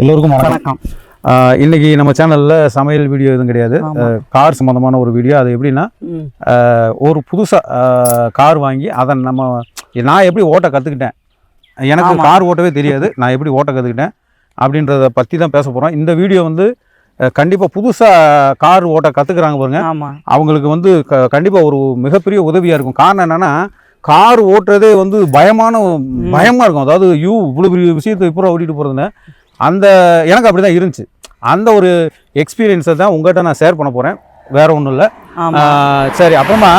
எல்லோருக்கும் வணக்கம். இன்னைக்கு நம்ம சேனல்ல சமையல் வீடியோ எதுவும் கிடையாது. கார் சம்பந்தமான ஒரு வீடியோ அது எப்படின்னா ஒரு புதுசாக கார் வாங்கி அதை நம்ம நான் எப்படி ஓட்ட கற்றுக்கிட்டேன் எனக்கு. கார் ஓட்டவே தெரியாது. நான் எப்படி ஓட்ட கற்றுக்கிட்டேன் அப்படின்றத பற்றி தான் பேச போகிறோம் இந்த வீடியோ வந்து கண்டிப்பாக புதுசாக கார் ஓட்ட கற்றுக்குறாங்க பாருங்க. அவங்களுக்கு வந்து க கண்டிப்பாக ஒரு மிகப்பெரிய உதவியாக இருக்கும். காரணம் என்னன்னா கார் ஓட்டுறதே வந்து பயமான பயமாக இருக்கும். அதாவது யூ இவ்வளோ பெரிய விஷயத்தை இப்போ ஓட்டிட்டு போகிறதுன்னு அந்த எனக்கு அப்படி தான் இருந்துச்சு. அந்த ஒரு எக்ஸ்பீரியன்ஸை தான் உங்கள்கிட்ட நான் ஷேர் பண்ண போகிறேன் வேற ஒன்றும் இல்லை. சரி அப்புறமா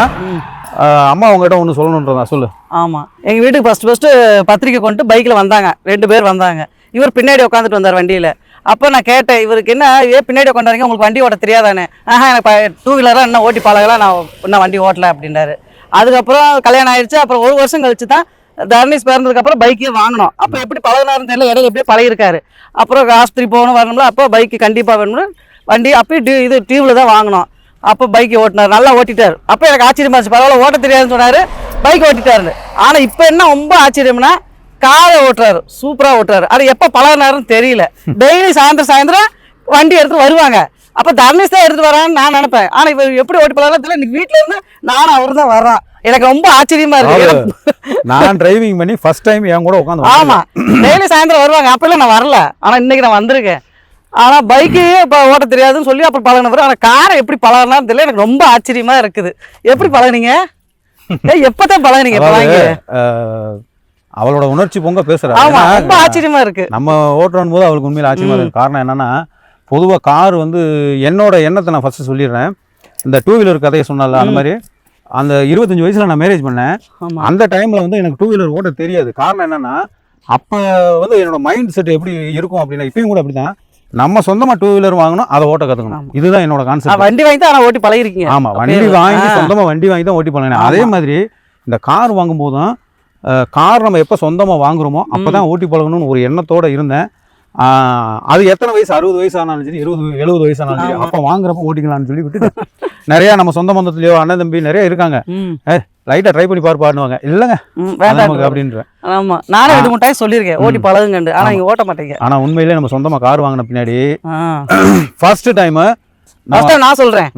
அம்மா உங்கள்கிட்ட ஒன்று சொல்லணுன்றதா சொல்லு. ஆமா. எங்க வீட்டுக்கு ஃபர்ஸ்ட் ஃபர்ஸ்ட் பத்திரிக்கை கொண்டு பைக்ல வந்தாங்க. ரெண்டு பேர் வந்தாங்க. இவர் பின்னாடி உட்காந்துட்டு வந்தார் வண்டியில. அப்போ நான் கேட்டேன் இவருக்கு என்ன ஏன் பின்னாடி உட்காந்துறீங்க உங்களுக்கு வண்டி ஓட்ட தெரியாதானே? ஆஹா எனக்கு டூ வீலராக இன்னும் ஓட்டி பழகலாம் நான் இன்னும் வண்டி ஓட்டல அப்படின்றாரு. அதுக்கப்புறம் கல்யாணம் ஆயிடுச்சு அப்புறம் ஒரு வருஷம் கழிச்சு தான் தர்ணீஸ் பிறந்ததுக்கு அப்புறம் பைக்கே வாங்கினோம். அப்போ எப்படி பழகினாருன்னு தெரியல இடையில எப்படியே பழகிருக்காரு அப்புறம் ஆஸ்பத்திரி போகணும் வரணும்ல அப்போ பைக்கு கண்டிப்பாக வேணும்னு வண்டி அப்பயும் டியூ இது டியூவில் தான் வாங்கினோம். அப்போ பைக் ஓட்டினார் நல்லா ஓட்டிட்டார். அப்போ எனக்கு ஆச்சரியமா இருந்துச்சு பரவாயில்ல ஓட்ட தெரியாதுன்னு சொன்னார் பைக் ஓட்டிட்டாரு ஆனால் இப்போ என்ன ரொம்ப ஆச்சரியம்னா காரை ஓட்டுறாரு சூப்பராக ஓட்டுறாரு. அது எப்போ பழகினாருன்னு தெரியல. டெய்லி சாயந்தரம் சாயந்தரம் வண்டி எடுத்து வருவாங்க. அப்போ தர்ணேஷ் தான் எடுத்து வரான்னு நான் நினைப்பேன். ஆனால் இவர் எப்படி ஓட்டி பழகிறா தெரியல. இன்னைக்கு வீட்டில் இருந்து நானும் அவர் தான் வர்றான் எனக்கு ரொம்ப ஆச்சரியமா இருக்கு. நான் டிரைவிங் பண்ணி ஃபர்ஸ்ட் டைம் என் கூட உட்காந்து ஆமா. டெய்லி சாயந்தரம் வருவாங்க. அப்பெல்லாம் நான் வரல. ஆனா இன்னைக்கு நான் வந்திருக்கேன். ஆனா பைக்கு இப்போ ஓட்ட தெரியாதுன்னு சொல்லி அப்புறம் பழகினவர். ஆனா காரை எப்படி பழகினான்னு தெரியல. எனக்கு ரொம்ப ஆச்சரியமா இருக்குது. எப்படி பழகுனீங்க? ஏய், எப்பதான் பழகுனீங்க? இப்ப வாங்கி அவளோட உணர்ச்சி பொங்க பேசுறா ஆமா ரொம்ப ஆச்சரியமா இருக்கு. நம்ம ஓட்டுறோம் போது அவளுக்கு உண்மையில ஆச்சரியமா இருக்கு. காரணம் என்னன்னா பொதுவாக கார் வந்து என்னோட எண்ணத்தை நான் ஃபர்ஸ்ட் சொல்லிடுறேன். இந்த டூ வீலர் கதையை சொன்னால அந்த மாதிரி. அந்த இருபத்தஞ்சு வயசுல நான் மேரேஜ் பண்ணேன். அந்த டைம்ல வந்து எனக்கு டூ வீலர் ஓட்ட தெரியாது. காரணம் என்னன்னா அப்ப வந்து என்னோட மைண்ட் செட் எப்படி இருக்கும் அப்படின்னா இப்பயும் கூட அப்படிதான். நம்ம சொந்தமா டூ வீலர் வாங்கணும் அதை ஓட்ட கத்துக்கணும். இதுதான் என்னோட கான்செப்ட் வண்டி வாங்கி தான் ஓட்டி பழகிருக்கீங்க. ஆமா வண்டி வாங்கி சொந்தமா வண்டி வாங்கி தான் ஓட்டி பண்ணேன் அதே மாதிரி இந்த கார் வாங்கும் போதும் கார் நம்ம எப்போ சொந்தமா வாங்குறோமோ அப்பதான் ஓட்டி பழகணும்னு ஒரு எண்ணத்தோட இருந்தேன். அது எத்தனை வயசு? அறுபது வயசு ஆனாலும் சரி இருபது எழுபது வயசு ஆனாலும் சரி அப்போ வாங்குறப்ப ஓட்டிக்கலாம்னு சொல்லி விட்டுட்டேன் நிறைய நம்ம சொந்த பந்தத்துலயோ அண்ணன் தம்பி நிறைய இருக்காங்க. ம். லைட்டா ட்ரை பண்ணி பாருப்பாடுவாங்க இல்லைங்க. நமக்கு அப்படின்ற. ஆமா. நானும் ரெண்டு மூணு டைம் சொல்லியிருக்கேன். ஓட்டி பழகுங்கண்டு ஆனா நீங்க ஓட்ட மாட்டீங்க. ஆனா உண்மையிலே நம்ம சொந்தமா கார் வாங்கின பின்னாடி ஃபர்ஸ்ட் டைம் நான் சொல்றேன்.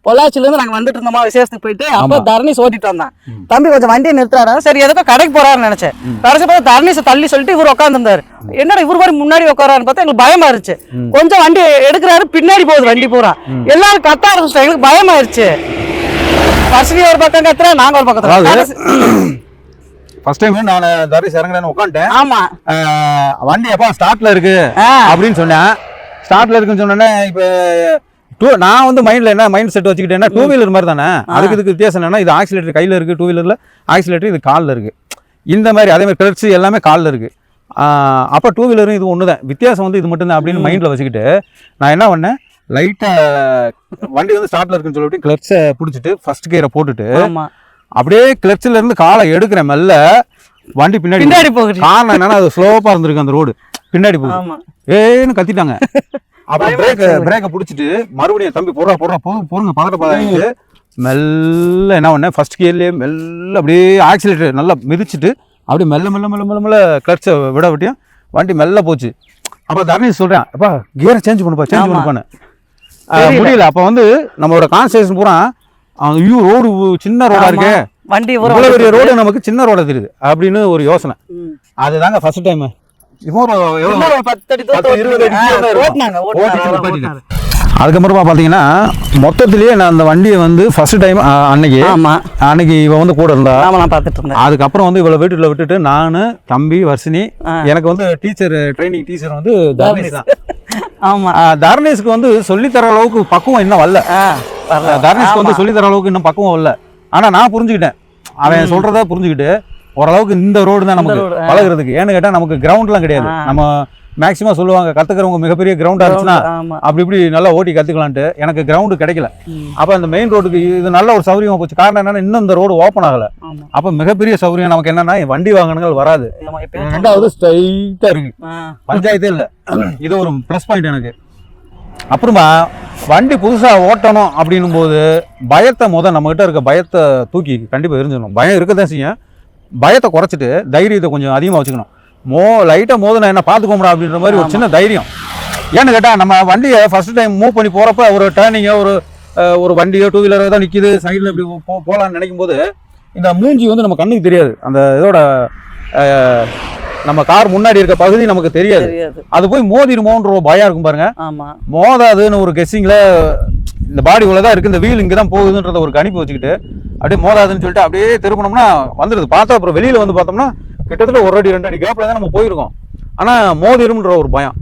ம். பொள்ளாச்சில இருந்து நாங்க வந்துட்டு இருந்தோமா விசேஷத்துக்கு போயிட்டு அப்ப தர்ணீஸ் ஓட்டிட்டு வந்தான். தம்பி கொஞ்சம் வண்டியை நிறுத்துறாரு சரி எதுக்கோ கடைக்கு போறாருன்னு நினைச்சேன். கடைசி பார்த்தா தர்ணீஸை தள்ளி சொல்லிட்டு இவர் உட்காந்துருந்தாரு என்னடா இவர் மாதிரி முன்னாடி உட்காரான்னு பார்த்தா எங்களுக்கு பயமா இருந்துச்சு. கொஞ்சம் வண்டி எடுக்கிறாரு பின்னாடி போகுது வண்டி பூரா. எல்லாரும் கத்த ஆரம்பிச்சிட்டோம் எங்களுக்கு பயமாயிருச்சு வசதி ஒரு பக்கம் கத்துறேன் நாங்க ஒரு கத்துறோம். ஃபர்ஸ்ட் டைம் நான் தரிசி இறங்குறேன்னு உட்காந்துட்டேன் ஆமா. வண்டி எப்பா ஸ்டார்ட்ல இருக்கு. அப்படின்னு சொன்னேன். ஸ்டார்ட்ல இருக்குன்னு சொன்னோன்னே இப்போ டூ நான் வந்து மைண்ட்ல என்ன மைண்ட் செட் வச்சுக்கிட்டேன்னா டூ வீலர் மாதிரி தானே? அதுக்கு இதுக்கு வித்தியாசம் என்னன்னா இது ஆக்சிலேட்டர் கையில இருக்கு டூ வீலர்ல ஆக்சிலேட்டர் இது காலில் இருக்கு. இந்த மாதிரி அதே மாதிரி கிளர்ச்சி எல்லாமே காலில் இருக்கு. ஆஹ் அப்போ டூ வீலரும் இது ஒன்று தான் வித்தியாசம் வந்து இது மட்டும்தான் அப்படின்னு மைண்டில் வச்சுக்கிட்டு நான் என்ன பண்ணேன் லைட்டாக வண்டி வந்து ஸ்டார்ட்ல இருக்குன்னு சொல்லிட்டு கிளர்ச்சை பிடிச்சிட்டு ஃபர்ஸ்ட் கியரை போட்டுட்டு அப்படியே கிளர்ச்சில இருந்து காலை எடுக்கிறேன் மெல்ல வண்டி பின்னாடி பின்னாடி போகுது. காரணம் என்னன்னா அது ஸ்லோப்பா இருந்திருக்கு அந்த ரோடு பின்னாடி போகுது. ஏன்னு கத்திட்டாங்க. அப்புறம் பிரேக் பிரேக்கை பிடிச்சிட்டு மறுபடியும் தம்பி போடுறா போடுறா போதும் போடுங்க பதட்ட பதாயிட்டு மெல்ல என்ன பண்ணேன் ஃபர்ஸ்ட் கியர்லேயே மெல்ல அப்படியே ஆக்சிலேட்டர் நல்லா மிதிச்சிட்டு அப்படியே மெல்ல மெல்ல மெல்ல மெல்ல மெல்ல கிளட்சை விட விட்டியும் வண்டி மெல்ல போச்சு. அப்போ தர்ணேஷ் சொல்கிறேன் அப்பா கியரை சேஞ்ச் பண்ணுப்பா சேஞ்ச். பண்ணுப்பான்னு முடியல. அப்போ வந்து நம்மளோட கான்சன்ட்ரேஷன் பூரா ஐயோ ரோடு சின்ன ரோடா இருக்கே. வண்டி பெரிய ரோடு நமக்கு சின்ன ரோட தெரியுது அப்படின்னு ஒரு யோசனை. அதுதாங்க ஃபர்ஸ்ட் டைம் அதுக்கப்புறமா பார்த்தீங்கன்னா மொத்தத்திலேயே நான் அந்த வண்டியை வந்து ஃபர்ஸ்ட் டைம் அன்னைக்கு ஆமா. அன்னைக்கு இவ வந்து கூட இருந்தா. ஆமா நான் பார்த்துட்டு இருந்தேன். அதுக்கப்புறம் வந்து இவளை வீட்டுல விட்டுட்டு நான் தம்பி வர்ஷினி. எனக்கு வந்து டீச்சர் ட்ரைனிங் டீச்சர் வந்து தர்ணேஷ். தான். ஆமா. ஆ, தர்ணேஷ்க்கு வந்து சொல்லித்தர அளவுக்கு பக்குவம் இன்னும் வரல. தர்ணேஷ்க்கு வந்து. சொல்லித்தர அளவுக்கு இன்னும் பக்குவம் வரல. ஆனா நான் புரிஞ்சுக்கிட்டேன். அவன் சொல்றத புரிஞ்சுக்கிட்டு ஓரளவுக்கு இந்த ரோடு தான் நமக்கு. பழகுறதுக்கு. ஏன்னு கேட்டா நமக்கு கிரவுண்ட்லாம் கிடையாது. நம்ம மேக்ஸிமம் சொல்லுவாங்க கத்துக்கிறவங்க மிகப்பெரிய கிரவுண்டா இருந்துச்சுன்னா அப்படி இப்படி நல்லா ஓட்டி கத்துக்கலான்ட்டு எனக்கு கிரவுண்டு கிடைக்கல. அப்ப அந்த மெயின் ரோடுக்கு இது நல்ல ஒரு சௌகரியமா போச்சு. காரணம் என்னன்னா இன்னும் இந்த ரோடு ஓப்பன் ஆகல. அப்ப மிகப்பெரிய சௌகரியம் நமக்கு என்னன்னா வண்டி வாகனங்கள் வராது. ரெண்டாவது ஸ்ட்ரைட்டா இருக்கு. பஞ்சாயத்தே இல்ல. இது ஒரு ப்ளஸ் பாயிண்ட் எனக்கு. அப்புறமா வண்டி புதுசா ஓட்டணும் அப்படின்னும் போது பயத்தை முத நம்ம கிட்ட இருக்க பயத்தை தூக்கி கண்டிப்பா எரிஞ்சிடணும். பயம் இருக்கதான் செய்யும். பயத்தை குறைச்சிட்டு தைரியத்தை கொஞ்சம் அதிகமா வச்சுக்கணும். மோ லைட்டா மோதுனா என்ன? பாத்துக்கோமடா அப்படின்ற மாதிரி ஒரு சின்ன தைரியம். ஏன்னு கேட்டா நம்ம வண்டியை ஃபர்ஸ்ட் டைம் மூவ் பண்ணி போறப்ப ஒரு டேர்னிங்கோ ஒரு ஒரு வண்டியோ டூ வீலரோ தான் நிக்குது. சைடில் இப்படி போ போகலான்னு நினைக்கும் போது இந்த மூஞ்சி வந்து நம்ம கண்ணுக்கு தெரியாது. அந்த இதோட நம்ம கார் முன்னாடி இருக்க பகுதி நமக்கு தெரியாது. அது போய் மோதிருமோன்ற ஒரு பயம் இருக்கும் பாருங்க. ஆமா. மோதாதுன்னு ஒரு கெஸ்ஸிங்கில் இந்த பாடி தான் இருக்குது. இந்த வீல் இங்கே தான் போகுதுன்றத ஒரு கணிப்பு வச்சுக்கிட்டு அப்படியே மோதாதுன்னு சொல்லிட்டு அப்படியே திருப்பினோம்னா வந்துடுது பார்த்தா அப்புறம் வெளியில் வந்து பார்த்தோம்னா கிட்டத்தட்ட ஒரு அடி ரெண்டு அடி கேப்பில் தான் நம்ம போயிருக்கோம். ஆனால் மோதிரும்ன்ற ஒரு பயம்.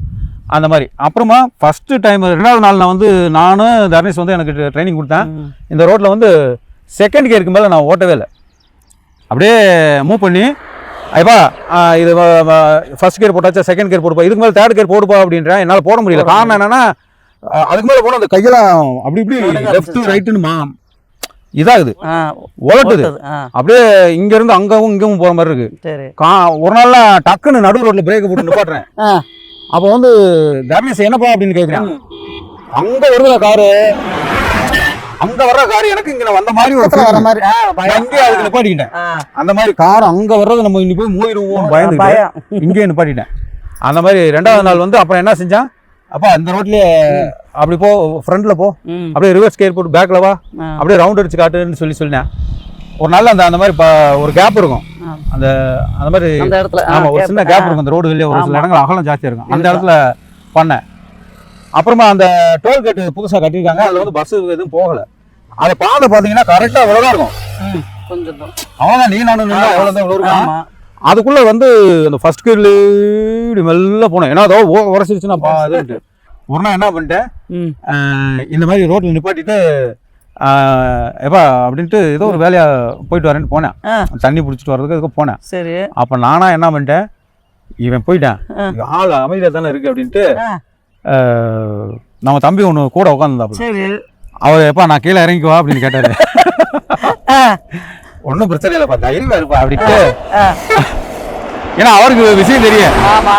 அந்த மாதிரி. அப்புறமா ஃபஸ்ட்டு டைம் ரெண்டாவது நாள் நான் வந்து நானும் தர்ணேஷ் வந்து எனக்கு ட்ரைனிங் கொடுத்தேன். இந்த ரோட்டில் வந்து செகண்ட் கியருக்கு மேலே நான் ஓட்டவே இல்லை. அப்படியே மூவ் பண்ணி ஐப்பா இது ஃபர்ஸ்ட் கியர் போட்டாச்சா செகண்ட் கியர் போடுப்பா இதுக்கு மேலே தேர்ட் கியர் போடுப்பா அப்படின்றேன் என்னால் போட முடியல. காரணம் என்னன்னா அதுக்கு மேலே போனால் அந்த கையெல்லாம் அப்படி இப்படி லெஃப்ட் ரைட்டுன்னு மா. இதாகுது. உலட்டுது அப்படியே இங்கேருந்து அங்கவும் இங்கவும் போகிற மாதிரி இருக்கு. ஒரு நாள்ல டக்குன்னு நடு ரோட்ல பிரேக் போட்டு நிப்பாட்டுறேன் அப்போ வந்து தர்மேஷ் என்னப்பா அப்படின்னு கேட்குறேன் அங்க வருதுல காரு. அங்க வர்ற காரு எனக்கு இங்க வந்த மாதிரி ஒரு வர. மாதிரி இங்கே அதுக்கு நிப்பாட்டிக்கிட்டேன் அந்த மாதிரி கார் அங்க வர்றது நம்ம இன்னி போய் மோதிடுவோம் பயந்து இங்கேயே நிப்பாட்டிட்டேன் அந்த மாதிரி ரெண்டாவது நாள் வந்து அப்புறம் என்ன செஞ்சான் அப்பா அந்த ரோட்லயே அப்படி போ ஃப்ரண்ட்ல போ அப்படியே ரிவர்ஸ் கேர் போட்டு பேக்ல வா. அப்படியே ரவுண்ட் அடிச்சு காட்டுன்னு சொல்லி சொன்னேன் ஒரு நாள் அந்த அந்த மாதிரி ஒரு கேப் இருக்கும். அந்த அந்த மாதிரி ஆமா ஒரு. சின்ன. கேப் இருக்கும் அந்த ரோடு வெளியே ஒரு சில. இடங்கள் அகலம் ஜாஸ்தியா இருக்கும் அந்த. இடத்துல பண்ணேன் அப்புறமா அந்த டோல்கேட் புதுசா கட்டியிருக்காங்க. அதுல வந்து பஸ் எதுவும் போகல. அது பாதை பாத்தீங்கன்னா கரெக்டா அவ்வளவுதான் இருக்கும். கொஞ்சம் தான். நீ நானும் நின்னா அவ்வளவுதான் இவ்வளவு இருக்கும் அதுக்குள்ள வந்து அந்த ஃபர்ஸ்ட் கியர்ல இப்படி மெல்ல போனேன். ஏன்னா அதோ பா இதுன்ட்டு ஒரு நாள் என்ன பண்ணிட்டேன்? இந்த மாதிரி ரோட்ல நிப்பாட்டிட்டு எப்பா அப்படின்ட்டு ஏதோ ஒரு வேலையா போயிட்டு வரேன்னு போனேன். தண்ணி பிடிச்சிட்டு வர்றதுக்கு அதுக்கு போனேன். சரி. அப்போ நானா என்ன பண்ணிட்டேன்? இவன் போயிட்டான். ஆள் அமைதியாக தானே இருக்கு அப்படின்ட்டு நம்ம தம்பி ஒன்று கூட உட்காந்துருந்தாப்புல சரி. அவர் எப்பா நான் கீழே இறங்கிக்குவா? அப்படின்னு கேட்டாரு. ஒன்றும் பிரச்சனை இல்லைப்பா தைரியமா இருப்பா அப்படின்ட்டு. ஏன்னா அவருக்கு விஷயம் தெரியும்.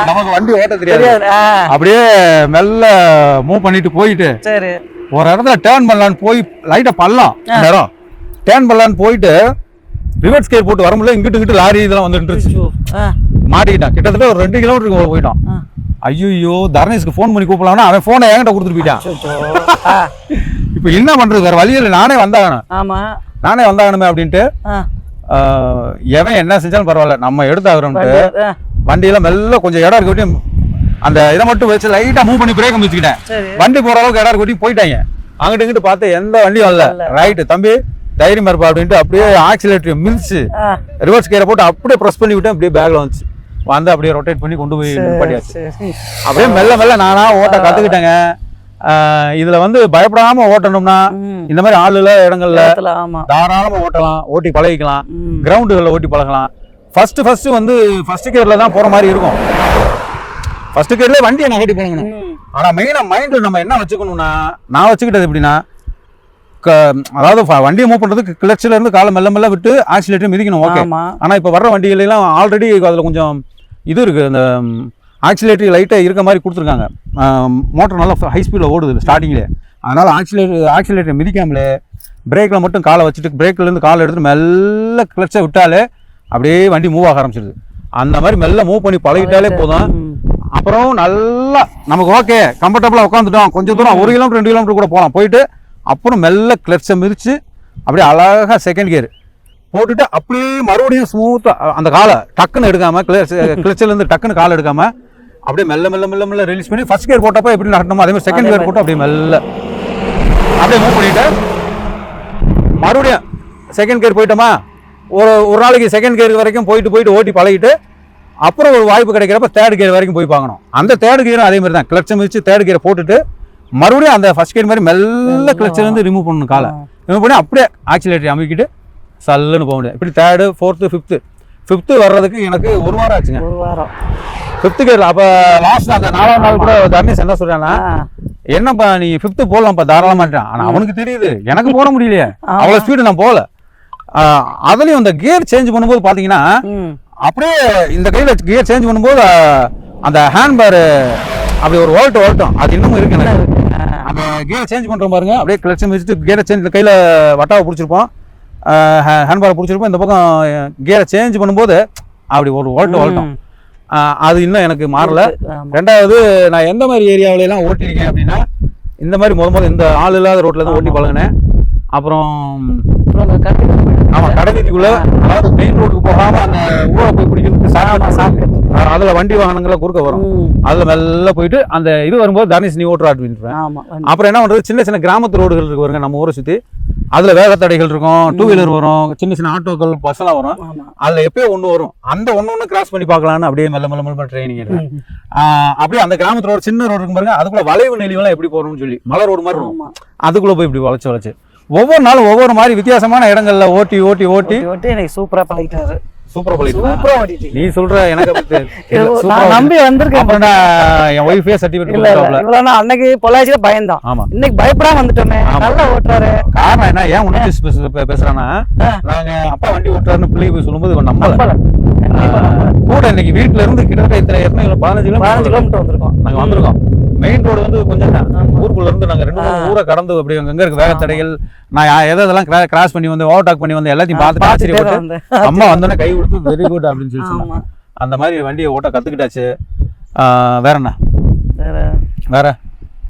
நமக்கு வண்டி ஓட்ட தெரியாது. அப்படியே மெல்ல மூவ் பண்ணிட்டு போயிட்டு சரி. ஒரு இடத்துல டேர்ன் பண்ணலான்னு போய் லைட்டா பள்ளம் அந்த இடம். டேர்ன் பண்ணலான்னு போயிட்டு ரிவர்ஸ் கேர் போட்டு வரும்போது இங்கிட்டு இங்கிட்டு லாரி இதெல்லாம் வந்துட்டு மாட்டிக்கிட்டான். கிட்டத்தட்ட ஒரு ரெண்டு கிலோமீட்டருக்கு போயிட்டான். ஆ. ஐயோ தர்ணேஷ்க்கு ஃபோன் பண்ணி கூப்பிடலாம்னா அவன் ஃபோனை என்கிட்ட கொடுத்துட்டு போயிட்டான். இப்போ என்ன பண்றது? வேற வழி இல்லை. நானே வந்தாகணும். ஆமா. நானே வந்தாகணுமே அப்படின்ட்டு எவன் என்ன செஞ்சாலும் பரவாயில்ல. நம்ம எடுத்தாகிறோம்ட்டு வண்டி- ஆ, வண்டியில மெல்ல கொஞ்சம் இடம் இருக்க அந்த இதை மட்டும் வச்சு லைட்டா மூவ் பண்ணி பிரேக் வச்சுக்கிட்டேன் வண்டி போற அளவுக்கு இடம் இருக்க போயிட்டாங்க. அங்கிட்டு இங்கிட்டு பார்த்து எந்த வண்டியும் வரல. ரைட்டு தம்பி தைரியமா இருப்பா அப்படின்ட்டு அப்படியே ஆக்சிலேட்டர் மிதிச்சு ரிவர்ஸ் கேரை போட்டு அப்படியே ப்ரெஸ் பண்ணி விட்டேன் அப்படியே பேக்ல வந்துச்சு. வந்து அப்படியே ரொட்டேட் பண்ணி கொண்டு போய் நிப்பாட்டியாச்சு. அப்படியே மெல்ல மெல்ல நானா ஓட்ட கத்துக்கிட்டேங்க. இதுல வந்து பயப்படாம ஓட்டணும்னா இந்த மாதிரி ஆளுல இடங்கள்ல தாராளமா ஓட்டலாம் ஓட்டி பழகிக்கலாம் கிரவுண்டுகளில் ஓட்டி பழகலாம். ஃபர்ஸ்ட் ஃபர்ஸ்ட் வந்து ஃபர்ஸ்ட் கியர்ல தான் போற மாதிரி இருக்கும். ஃபர்ஸ்ட் கியர்ல வண்டியை நகட்டி பழகணும். ஆனா மெயினா மைண்ட்ல நம்ம என்ன வச்சுக்கணும்னா நான் வச்சுக்கிட்டது எப்படின்னா க- அதாவது ஃப- வண்டியை மூவ் பண்றதுக்கு கிளச்சில இருந்து காலை மெல்ல மெல்ல விட்டு ஆக்சிலேட்டர் மிதிக்கணும் ஓகே ஆமா. ஆனா இப்போ வர்ற வண்டிகள் எல்லாம் ஆல்ரெடி அதுல கொஞ்சம் இது இருக்கு. அந்த ஆக்சிலேட்டரி லைட்டாக இருக்க மாதிரி கொடுத்துருக்காங்க. மோட்டர் நல்லா ஹை ஸ்பீடில் ஓடுது ஸ்டார்டிங்லேயே அதனால ஆக்சிலேட்டர் ஆக்சிலேட்டர் மிதிக்காமலே பிரேக்கில் மட்டும் காலை வச்சுட்டு பிரேக்லேருந்து காலை எடுத்துட்டு மெல்ல கிளச்சை விட்டாலே அப்படியே வண்டி மூவ் ஆக ஆரம்பிச்சிருது. அந்த மாதிரி மெல்ல மூவ் பண்ணி பழகிட்டாலே போதும். அப்புறம் நல்லா நமக்கு ஓகே கம்ஃபர்டபுளாக உட்காந்துட்டோம் கொஞ்சம் தூரம் ஒரு கிலோமீட்டர் ரெண்டு கிலோமீட்டர் கூட போகலாம். போயிட்டு அப்புறம் மெல்ல கிளச்சை மிதித்து அப்படியே அழகாக செகண்ட் கியர் போட்டுட்டு அப்படியே மறுபடியும் ஸ்மூத்தாக அந்த காலை டக்குன்னு எடுக்காமல் கிளச்சில் கிளச்சிலேருந்து டக்குன்னு காலை எடுக்காமல் அப்படியே மெல்ல மெல்ல மெல்ல மெல்ல ரிலீஸ் பண்ணி ஃபர்ஸ்ட் கியர் போட்டப்போ எப்படி நடக்கணுமோ அதே மாதிரி செகண்ட் கியர் போட்டு அப்படியே மெல்ல. அப்படியே மூவ் பண்ணிவிட்டு மறுபடியும் செகண்ட் கியர் போயிட்டோமா? ஒரு ஒரு நாளைக்கு செகண்ட் கியர் வரைக்கும் போயிட்டு போயிட்டு ஓட்டி பழகிட்டு அப்புறம் ஒரு வாய்ப்பு கிடைக்கிறப்ப தேர்ட் கியர் வரைக்கும் போய் பார்க்கணும். அந்த தேர்ட் கியரும் அதே மாதிரி தான். கிளச்சை மிதிச்சு தேர்ட் கியரை போட்டுட்டு மறுபடியும் அந்த ஃபர்ஸ்ட் கியர் மாதிரி மெல்ல கிளச்சில் இருந்து ரிமூவ் பண்ணணும் காலை. ரிமூவ் பண்ணி அப்படியே ஆக்சிலேட்டர் அமைக்கிட்டு சல்லுன்னு போக முடியும் இப்படி தேர்டு ஃபோர்த்து ஃபிஃப்த்து ஃபிஃப்த்து வர்றதுக்கு எனக்கு ஒரு வாரம் ஆச்சுங்க. ஒரு வாரம். ஃபிஃப்த்து கியர் அப்போ லாஸ்ட் அந்த நாலாம் நாள் கூட தர்மேஷ் என்ன சொல்றான்னா ஆ. என்னப்பா நீ ஃபிஃப்த்து போடலாம்ப்பா தாராளமாட்டான் ஆனா அவனுக்கு தெரியுது எனக்கு போட முடியலையே. அவ்வளோ ஸ்பீடு நான் போகல. அதுலயும் அந்த கியர் சேஞ்ச் பண்ணும்போது பாத்தீங்கன்னா ம். அப்படியே இந்த கையில கியர் சேஞ்ச் பண்ணும்போது அந்த ஹேண்ட் பார் அப்படி ஒரு ஓல்ட்டு ஓல்ட்டும். அது இன்னமும் இருக்கு எனக்கு. அந்த கியர் சேஞ்ச் பண்றோம் பாருங்க. அப்படியே கிளச் வச்சுட்டு கியரை சேஞ்ச் கையில வட்டாவை பிடிச்சிருப்போம். ஹேண்ட் பாரை பிடிச்சிருப்போம். இந்த பக்கம் கியரை சேஞ்ச் பண்ணும்போது அப்படி ஒரு ஓல்ட்டு ஓல்ட்டும் அது இன்னும் எனக்கு மாறல. ரெண்டாவது நான் எந்த மாதிரி ஏரியாவில எல்லாம் ஓட்டிருக்கேன் அப்படின்னா இந்த மாதிரி முத முத இந்த ஆள் இல்லாத ரோட்ல தான் ஓட்டி பழகினேன். அப்புறம் ஆமா கடைவீதிக்குள்ள அதாவது மெயின் ரோடுக்கு போகாம அந்த ஊரை போய் பிடிக்கிறதுக்கு ஆமா, சாப்பிட்டு அதுல வண்டி வாகனங்கள்லாம் குறுக்க வரும். அதுல மெல்ல போயிட்டு அந்த இது வரும்போது தனுஷ் நீ ஓட்டுற அப்படின்னு. அப்புறம் என்ன பண்றது? சின்ன சின்ன கிராமத்து ரோடுகள் இருக்கு பாருங்க நம்ம ஊரை சுத்தி. அதுல வேகத்தடைகள் இருக்கும் டூ வீலர் வரும் சின்ன சின்ன ஆட்டோக்கள் பஸ் எல்லாம் வரும். அதுல எப்பயோ ஒண்ணு வரும். அந்த ஒண்ணு ஒண்ணு கிராஸ் பண்ணி பார்க்கலாம்னு அப்படியே மெல்ல மெல்ல மெல்ல ட்ரைனிங். அப்படியே அந்த கிராமத்து ரோடு சின்ன ரோடு இருக்கும் பாருங்க அதுக்குள்ள வளைவு நெளிவெல்லாம் எப்படி போறோம்னு சொல்லி. மலை ரோடு மாதிரி இருக்கும். அதுக்குள்ள போய் இப்படி வளைச்சு வளைச்சு. ஒவ்வொரு நாளும் ஒவ்வொரு மாதிரி வித்தியாசமான இடங்கள்ல ஓட்டி ஓட்டி ஓட்டி. ஓட்டி ஓட்டி எனக்கு சூப்பரா பழகிட்டாரு. நீ சொல்ற எனக்கு நான் நம்பி வந்திருக்கேன். நான் என் ஒய்ஃபே சர்டிஃபிகேட் இல்ல இவ்வளவு அன்னைக்கு பொள்ளாச்சியில பயந்தான் ஆமா. இன்னைக்கு பயப்படாம வந்துட்டோமே. நல்லா ஓட்டுறாரு. காரணம் என்ன? ஏன் உணர்ச்சி நாங்க அப்பா வண்டி ஓட்டுறாருன்னு பிள்ளை போய் சொல்லும்போது நம்பல. கூட இன்னைக்கு வீட்டுல இருந்து கிட்டத்தட்ட இத்தனை எத்தனை பதினஞ்சு கிலோ பதினஞ்சு கிலோமீட்டர் வந்திருக்கோம் நாங்க வந்திருக்கோம். மெயின் ரோடு வந்து கொஞ்சம் ஊருக்குள்ள இருந்து நாங்க ரெண்டு மூணு ஊரை கடந்து அப்படி அங்க இருக்கு வேகத்தடைகள் நான் யா- எதை எதெல்லாம் கிராஸ் பண்ணி வந்து ஓவர்டாக் பண்ணி வந்து எல்லாத்தையும் பார்த்துட்டு ஆச்சரியப்பட்டு வந்தேன். அம்மா வந்தோடனே கை கொடுத்து வெரி குட் அப்படின்னு சொல்லி சொன்னாங்க. அந்த மாதிரி வண்டியை ஓட்ட கத்துக்கிட்டாச்சு. ஆஹ் வேற என்ன? வேற? வேற?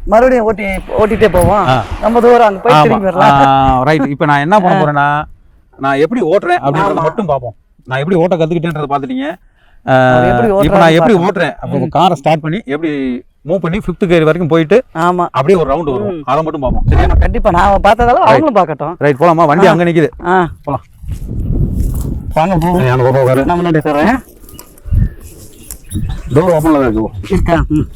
மறுபடியும் ஓட்டி ஓட்டிட்டே போவோம். நம்ம தூரம் அங்க போய் திரும்பி வரலாம். ரைட் இப்போ நான் என்ன பண்ண போறேன்னா நான் எப்படி ஓட்டுறேன் அப்படின்றத மட்டும் பார்ப்போம். நான் எப்படி ஓட்ட கத்துக்கிட்டேன்றத பார்த்துட்டீங்க. இப்போ நான் எப்படி. ஓட்டுறேன்? அப்போ காரை ஸ்டார்ட் பண்ணி எப்படி மூவ் பண்ணி ஃபிஃப்த் கேர் வரைக்கும் போயிட்டு ஆமா. அப்படியே ஒரு ரவுண்டு வரும் அதை மட்டும் பார்ப்போம். சரியா? ஆமா, கண்டிப்பா. நான் பார்த்ததால அவங்களும் பார்க்கட்டும். ரைட் போலாமா? வண்டி அங்க நிக்குது. ஆ. போலாம். வாங்க நான் ஒரு உட்காரு நான் முன்னாடி தரேன் டோர் ஓப்பன்ல தான் இருக்கு இருக்கா? ம்.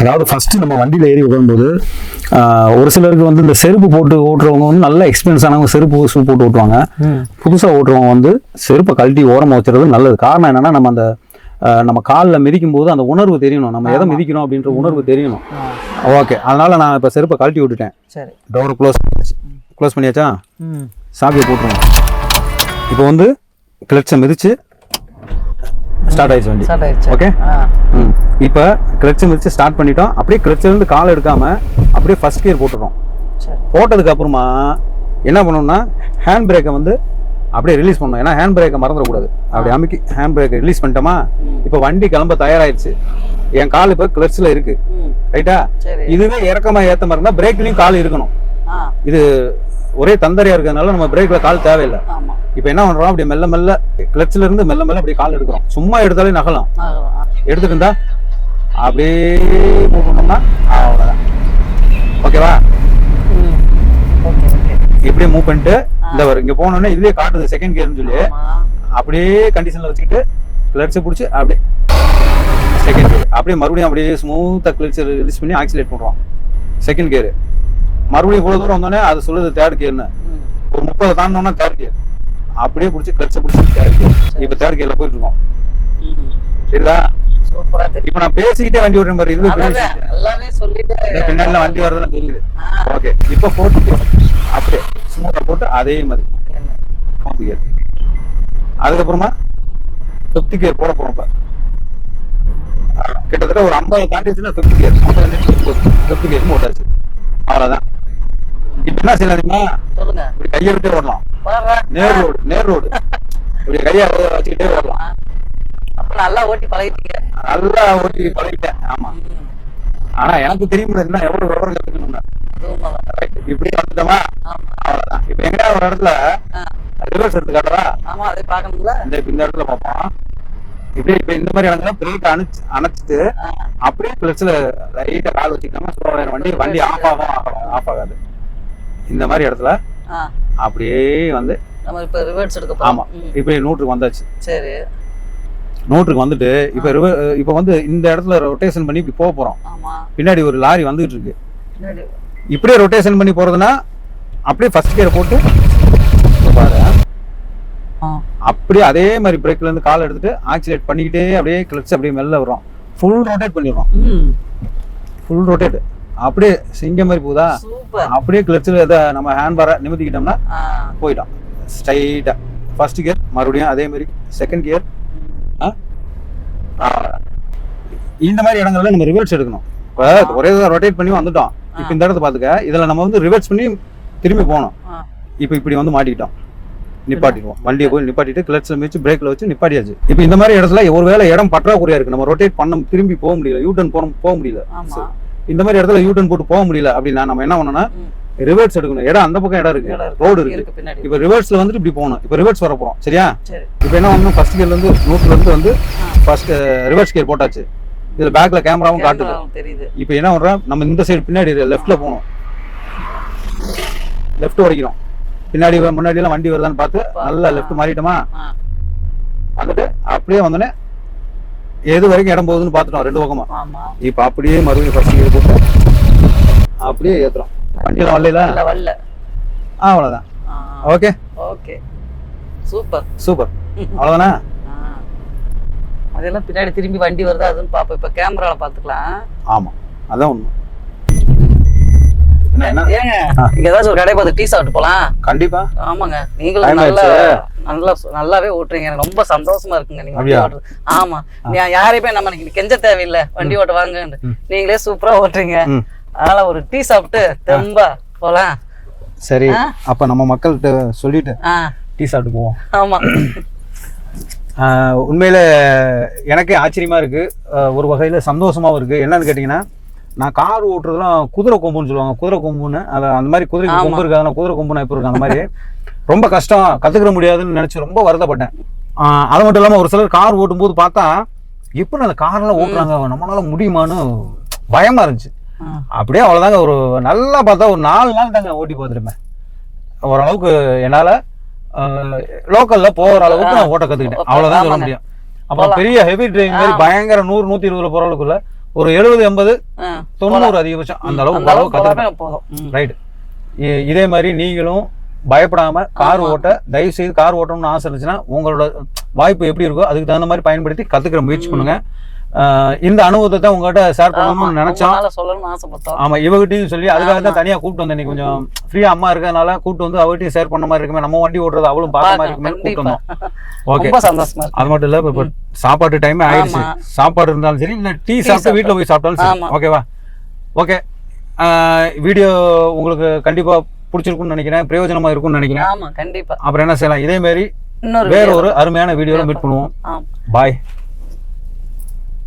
அதாவது ஃபர்ஸ்ட் நம்ம வண்டியில் ஏறி உட்காரும்போது ஒரு சிலருக்கு வந்து இந்த செருப்பு போட்டு ஓட்டுறவங்க வந்து நல்ல எக்ஸ்பீரியன்ஸ் ஆனவங்க செருப்பு ஷூ போட்டு ஓட்டுவாங்க. புதுசாக ஓட்டுறவங்க வந்து செருப்பை கழட்டி ஓரமாக வச்சுறது நல்லது. காரணம் என்னன்னா நம்ம அந்த நம்ம காலில் மிதிக்கும் போது அந்த உணர்வு தெரியணும். நம்ம எதை மிதிக்கிறோம் அப்படின்ற உணர்வு தெரியணும். ஓகே. அதனால நான் இப்போ செருப்பை கழட்டி விட்டுட்டேன். சரி. டோரை க்ளோஸ் க்ளோஸ் பண்ணியாச்சா? சாவியை போட்டுருவோம் இப்போ வந்து கிளச்சை மிதிச்சு ஸ்டார்ட் ஆயிடுச்சு வண்டி. ஓகே ம். இப்போ கிளச்சை மிதிச்சு ஸ்டார்ட் பண்ணிட்டோம். அப்படியே கிளச்சில் இருந்து கால் எடுக்காம அப்படியே ஃபர்ஸ்ட் கியர் போட்டுறோம். சரி. போட்டதுக்கு அப்புறமா என்ன பண்ணணும்னா ஹேண்ட் பிரேக்கை வந்து அப்படியே ரிலீஸ் பண்ணணும். ஏன்னா ஹேண்ட் பிரேக்கை மறந்துடக்கூடாது. அப்படி அமுக்கி ஹேண்ட் பிரேக்கை ரிலீஸ் பண்ணிட்டோமா இப்போ வண்டி கிளம்ப தயாராயிடுச்சு. என் கால் இப்போ கிளச்சில் இருக்கு. ரைட்டா? இதுவே இறக்கமா ஏத்த மாதிரி இருந்தா பிரேக்லயும் கால் இருக்கணும். இது ஒரே தந்தரையா இருக்கிறதுனால நம்ம பிரேக்ல கால் தேவையில்லை. இப்போ என்ன பண்றோம்? அப்படியே மெல்ல மெல்ல கிளச்சில் இருந்து மெல்ல மெல்ல அப்படியே கால் எடுக்கிறோம். சும்மா எடுத்தாலே நகலாம். எடுத்துட்டு இருந்தா அப்படியே மூவ் பண்ணோம்னா அவ்வளோதான் ஓகேவா? இப்படியே மூவ் பண்ணிட்டு இந்த இங்க போனோடனே இதுலயே காட்டுது செகண்ட் கியர்னு சொல்லி அப்படியே கண்டிஷன்ல வச்சுக்கிட்டு கிளட்ஸை பிடிச்சி அப்படியே செகண்ட் கியர் அப்படியே மறுபடியும் அப்படியே ஸ்மூத்தாக கிளட்ஸ் ரிலீஸ் பண்ணி ஆக்சிலேட் பண்ணுறோம் செகண்ட் கியர் மறுபடியும் இவ்வளோ தூரம் வந்தோடனே அது சொல்லுது தேர்ட் கியர்னு ம் ஒரு முப்பது தாண்டோம்னா தேர்ட் கியர் அப்படியே பிடிச்சி கிளட்ஸை பிடிச்சி தேர்ட் கியர் இப்போ தேர்ட் கியர்ல போயிட்டு இருக்கோம் தெரியும் இப்போ நான் பேசிக்கிட்டே வண்டி ஓட்டுறேன் பாரு இது பின்னாடி வண்டி வரதெல்லாம் தெரியுது. ஓகே இப்போ போட்டு அப்படியே ஸ்மூத்தாக போட்டு அதே மாதிரி அதுக்கப்புறமா ஃபிஃப்த் கியர் போட போறோம் இப்போ கிட்டத்தட்ட ஒரு ஐம்பது தாண்டிச்சுன்னா ஃபிஃப்த் கியர் ஃபிஃப்த் கியர் போட்டாச்சு அவ்வளோதான் இப்போ என்ன செய்யலாம் தெரியுமா? சொல்லுங்க. இப்படி கையை விட்டே ஓடலாம். நேர் ரோடு நேர் ரோடு. இப்படி கையை வச்சுக்கிட்டே ஓடலாம். அப்ப நல்லா ஓட்டி பழகிட்டீங்க. நல்லா ஓட்டி பழகிட்டேன். ஆமா. ஆனா எனக்கு தெரியும் என்ன எவ்வளவு விவரம் கத்துக்கணும்னு. இப்படி வந்துட்டோமா? அவ்வளவுதான். இப்போ எங்கடா ஒரு இடத்துல. ரிவர்ஸ் எடுத்து காட்டுறா ஆமா அதை பார்க்கணுங்களா இந்த இந்த இடத்துல பார்ப்போம். இப்படியே இப்போ இந்த மாதிரி இடத்துல பிரேக் அணைச்சு அணைச்சிட்டு. அப்படியே கிளச்சில் லைட்டாக கால் வச்சுக்கிட்டோம்னா ஸ்லோவாக வண்டி வண்டி ஆஃப் ஆகும் ஆஃப் ஆகாது இந்த மாதிரி இடத்துல. அப்படியே வந்து நம்ம இப்ப ரிவர்ஸ் எடுக்க ஆமா போறோம். இப்படி நூற்றுக்கு வந்தாச்சு சரி நூற்றுக்கு வந்துட்டு இப்போ ரிவ இப்போ வந்து இந்த இடத்துல ரொட்டேஷன் பண்ணி இப்படி போக போகிறோம் ஆமா பின்னாடி ஒரு லாரி வந்துகிட்டு இருக்கு இப்படியே ரொட்டேஷன் பண்ணி போறதுன்னா அப்படியே ஃபர்ஸ்ட் கியர் போட்டு. அப்படியே அதே மாதிரி பிரேக்ல இருந்து கால் எடுத்துட்டு ஆக்சிலேட் பண்ணிக்கிட்டே அப்படியே கிளட்ச் அப்படியே மெல்ல வரும் ஃபுல் ரொட்டேட் பண்ணிடுறோம். ஃபுல் ரொட்டேட் அப்படியே சிங்க மாதிரி சூப்பர். அப்படியே கிளச்சில் இதை நம்ம ஹேண்ட் பாரை நிமித்திக்கிட்டோம்னா போயிட்டோம் ஸ்ட்ரைட்டாக ஃபர்ஸ்ட் கியர் மறுபடியும் அதே மாதிரி செகண்ட் கியர் இந்த மாதிரி இடங்கள்ல நம்ம ரிவர்ஸ் எடுக்கணும். இப்போ ஒரே ரொட்டேட் பண்ணி வந்துட்டோம். இப்போ இந்த இடத்த பார்த்துக்க இதில் நம்ம வந்து ரிவர்ஸ் பண்ணி திரும்பி ஆ. இப்போ இப்படி வந்து மாட்டிக்கிட்டோம். நிப்பாட்டிடுவோம். வண்டியை போய் நிப்பாட்டிட்டு கிளட்ஸில் வச்சு பிரேக்கில் வச்சு நிப்பாட்டியாச்சு. இப்போ இந்த மாதிரி இடத்துல ஒருவேளை இடம் பற்றாக்குறையா இருக்கு. நம்ம ரொட்டேட் பண்ண திரும்பி போக முடியல. யூட்டன் போக போக முடியல. இந்த மாதிரி இடத்துல யூட்டன் போட்டு போக முடியல அப்படின்னா நம்ம என்ன பண்ணணும்னா. ரிவர்ஸ் எடுக்கணும். இடம் அந்த பக்கம் இடம் இருக்கு. ரோடு இருக்கு. இப்போ ரிவர்ஸ்ல வந்துட்டு இப்படி போகணும். இப்போ ரிவர்ஸ் வர போறோம். சரியா? சரி. இப்போ என்ன பண்ணணும்? ஃபர்ஸ்ட் கியர்ல இருந்து நூற்றுல இருந்து வந்து ஃபர்ஸ்ட் ரிவர்ஸ் கியர் போட்டாச்சு. இதுல பேக்ல கேமராவும் காட்டுது. இப்போ என்ன பண்றோம்? நம்ம இந்த சைடு பின்னாடி லெஃப்ட்ல போகணும். லெஃப்ட் உடைக்கிறோம். பின்னாடி முன்னாடி எல்லாம் வண்டி வருதான்னு பார்த்து நல்லா லெஃப்ட் மாறிட்டோமா. வந்துட்டு அப்படியே வந்தோடனே எது வரைக்கும் இடம் போகுதுன்னு பார்த்துட்டோம் ரெண்டு பக்கமா. இப்போ அப்படியே மறுபடியும் ஃபர்ஸ்ட் கியர் போட்டு அப்படியே ஏத்துறோம். வண்டியில வரல. வரல ஆ. அவ்வளவுதான் ஓகே ஓகே சூப்பர் சூப்பர் அவ்வளவுதானே அதெல்லாம் பின்னாடி திரும்பி வண்டி வருதா அதுன்னு பாப்போம் இப்ப கேமரால பாத்துக்கலாம் ஆமா. அதான் உண்மை? ஏங்க. இங்க ஏதாச்சும் ஒரு கடை பார்த்து டீ சாப்பிட்டு போலாம். கண்டிப்பா. ஆமாங்க. நீங்களும் நல்லா. நல்லா நல்லாவே ஓட்டுறீங்க. எனக்கு ரொம்ப சந்தோஷமா இருக்குங்க நீங்க வண்டி? ஓட்டுறது. ஆமா. நீ யாரையுமே நம்ம கெஞ்ச தேவையில்லை. வண்டி ஓட்ட வாங்க. நீங்களே சூப்பரா ஓட்டுறீங்க. அதனால ஒரு டீ சாப்பிட்டு தெம்பா போலாம். சரி? அப்ப நம்ம மக்கள்கிட்ட சொல்லிட்டு டீ சாப்பிட்டு போவோம். ஆமா. உண்மையில எனக்கே ஆச்சரியமா இருக்கு. ஒரு வகையில சந்தோஷமாவும் இருக்கு. என்னன்னு கேட்டீங்கன்னா நான் கார் ஓட்டுறதுலாம் குதிரை கொம்புன்னு சொல்லுவாங்க. குதிரை கொம்புன்னு. அது அந்த மாதிரி குதிரை. கொம்பு இருக்காதுன்னா குதிரை கொம்புனா இப்போ இருக்கு அந்த மாதிரி. ரொம்ப கஷ்டம். கத்துக்கிற முடியாதுன்னு நினைச்சு ரொம்ப வருத்தப்பட்டேன். அது மட்டும் இல்லாம ஒரு சிலர் கார் ஓட்டும்போது பார்த்தா எப்படி அந்த கார்லாம் ஓட்டுறாங்க? நம்மளால முடியுமான்னு பயமா இருந்துச்சு. அப்படியே அவ்வளோதாங்க ஒரு நல்லா பார்த்தா ஒரு நாலு நாள் தாங்க ஓட்டி பார்த்துருப்பேன். ஓரளவுக்கு என்னால் லோக்கலில் போகிற அளவுக்கு நான் ஓட்ட கற்றுக்கிட்டேன் அவ்வளோதான் சொல்ல. முடியும். அப்புறம். பெரிய ஹெவி டிரைவிங் மாதிரி. பயங்கர நூறு நூற்றி இருபதுல போகிற அளவுக்குள்ள ஒரு எழுபது எண்பது. தொண்ணூறு அதிகபட்சம் அந்த அளவுக்கு அளவு ம். ரைட் இதே மாதிரி நீங்களும் பயப்படாம கார் ஓட்ட தயவு செய்து கார் ஓட்டணும்னு ஆசை இருந்துச்சுன்னா உங்களோட வாய்ப்பு எப்படி இருக்கோ அதுக்கு தகுந்த மாதிரி பயன்படுத்தி கத்துக்கிற முயற்சி பண்ணுங்க. இந்த அனுபவத்தை உங்ககிட்ட ஷேர். பண்ணணும்னு நினைச்சோம். சொல்லணும்னு ஆசைப்பட்டோம். ஆமா இவகிட்டையும் சொல்லி அதுக்காக தான். தனியா கூப்பிட்டு வந்தேன். இன்னைக்கு கொஞ்சம் ஃப்ரீயா அம்மா இருக்கறதுனால கூப்பிட்டு வந்து அவகிட்டையும் ஷேர் பண்ண மாதிரி இருக்குமே நம்ம வண்டி ஓட்டுறது அவளும் பார்த்த மாதிரி இருக்குமே கூப்பிட்டு வந்தோம். ஓகே சந்தோஷமா அது மட்டும் இல்ல இப்ப- சாப்பாட்டு டைம் ஆயிடுச்சு. சாப்பாடு இருந்தாலும் சரி இல்ல டீ சாப்பிட்டு வீட்ல போய் சாப்பிட்டாலும் சரி. ஓகேவா ஓகே வீடியோ உங்களுக்கு கண்டிப்பா பிடிச்சிருக்கும்னு நினைக்கிறேன் பிரயோஜனமா இருக்கும்னு நினைக்கிறேன். ஆமா கண்டிப்பா. அப்புறம் என்ன செய்யலாம்? இதே மாதிரி வேற. ஒரு அருமையான வீடியோல மீட் பண்ணுவோம். பாய்